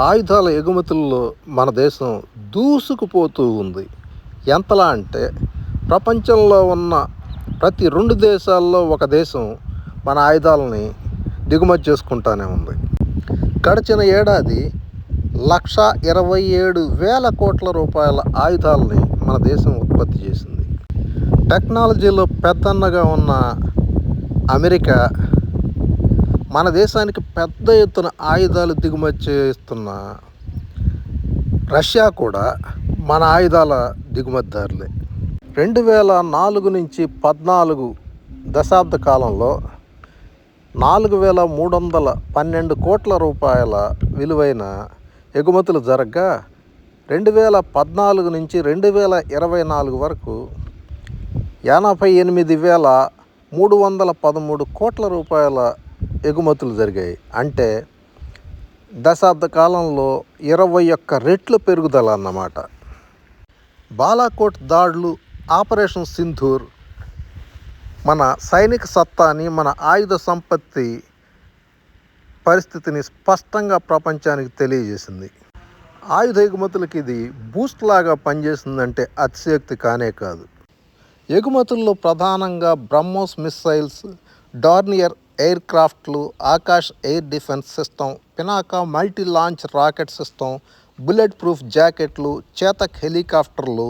ఆయుధాల ఎగుమతుల్లో మన దేశం దూసుకుపోతూ ఉంది. ఎంతలా అంటే ప్రపంచంలో ఉన్న ప్రతి రెండు దేశాల్లో ఒక దేశం మన ఆయుధాలని దిగుమతి చేసుకుంటానే ఉంది. గడిచిన ఏడాది లక్ష ఇరవై ఏడు వేల కోట్ల రూపాయల ఆయుధాలని మన దేశం ఉత్పత్తి చేసింది. టెక్నాలజీలో పెద్దన్నగా ఉన్న అమెరికా మన దేశానికి పెద్ద ఎత్తున ఆయుధాలు దిగుమతి చేస్తున్న రష్యా కూడా మన ఆయుధాల దిగుమతిదారులే. రెండు వేల నాలుగు నుంచి పద్నాలుగు దశాబ్ద కాలంలో నాలుగు వేల మూడు వందల పన్నెండు కోట్ల రూపాయల విలువైన ఎగుమతులు జరగగా రెండు వేల పద్నాలుగు నుంచి రెండు వేల ఇరవై నాలుగు వరకు ఎనభై ఎనిమిది వేల మూడు వందల పదమూడు కోట్ల రూపాయల ఎగుమతులు జరిగాయి. అంటే దశాబ్ద కాలంలో ఇరవై ఒక్క రెట్లు పెరుగుదల అన్నమాట. బాలాకోట్ దాడులు ఆపరేషన్ సింధూర్ మన సైనిక సత్తాని మన ఆయుధ సంపత్తి పరిస్థితిని స్పష్టంగా ప్రపంచానికి తెలియజేసింది. ఆయుధ ఎగుమతులకి ఇది బూస్ట్ లాగా పనిచేసిందంటే అతిశయోక్తి కానే కాదు. ఎగుమతుల్లో ప్రధానంగా BrahMos missiles Dornier air క్రాఫ్ట్లు Akash air defence system Pinaka multi launch rocket system bullet proof జాకెట్లు చేతక్ హెలికాప్టర్లు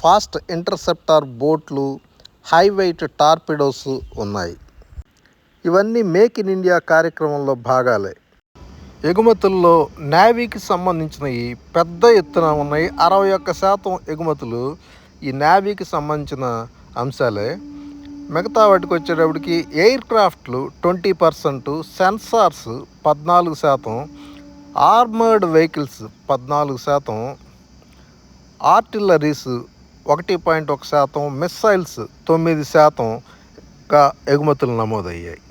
ఫాస్ట్ ఇంటర్సెప్టార్ బోట్లు హై వెయిట్ టార్పిడోస్ ఉన్నాయి. ఇవన్నీ మేక్ ఇన్ ఇండియా కార్యక్రమంలో భాగాలే. ఎగుమతుల్లో నావీకి సంబంధించినవి పెద్ద ఎత్తున ఉన్నాయి అరవై ఒక్క శాతం ఎగుమతులు ఈ నావీకి సంబంధించిన అంశాలే. మిగతా వాటికి వచ్చేటప్పటికి ఎయిర్ క్రాఫ్ట్లు ట్వంటీ పర్సెంట్ సెన్సార్స్ పద్నాలుగు శాతం ఆర్మర్డ్ వెహికల్స్ పద్నాలుగు శాతం ఆర్టిల్లరీస్ ఒకటి పాయింట్ ఒక శాతం మిస్సైల్స్ తొమ్మిది శాతంగా ఎగుమతులు నమోదయ్యాయి.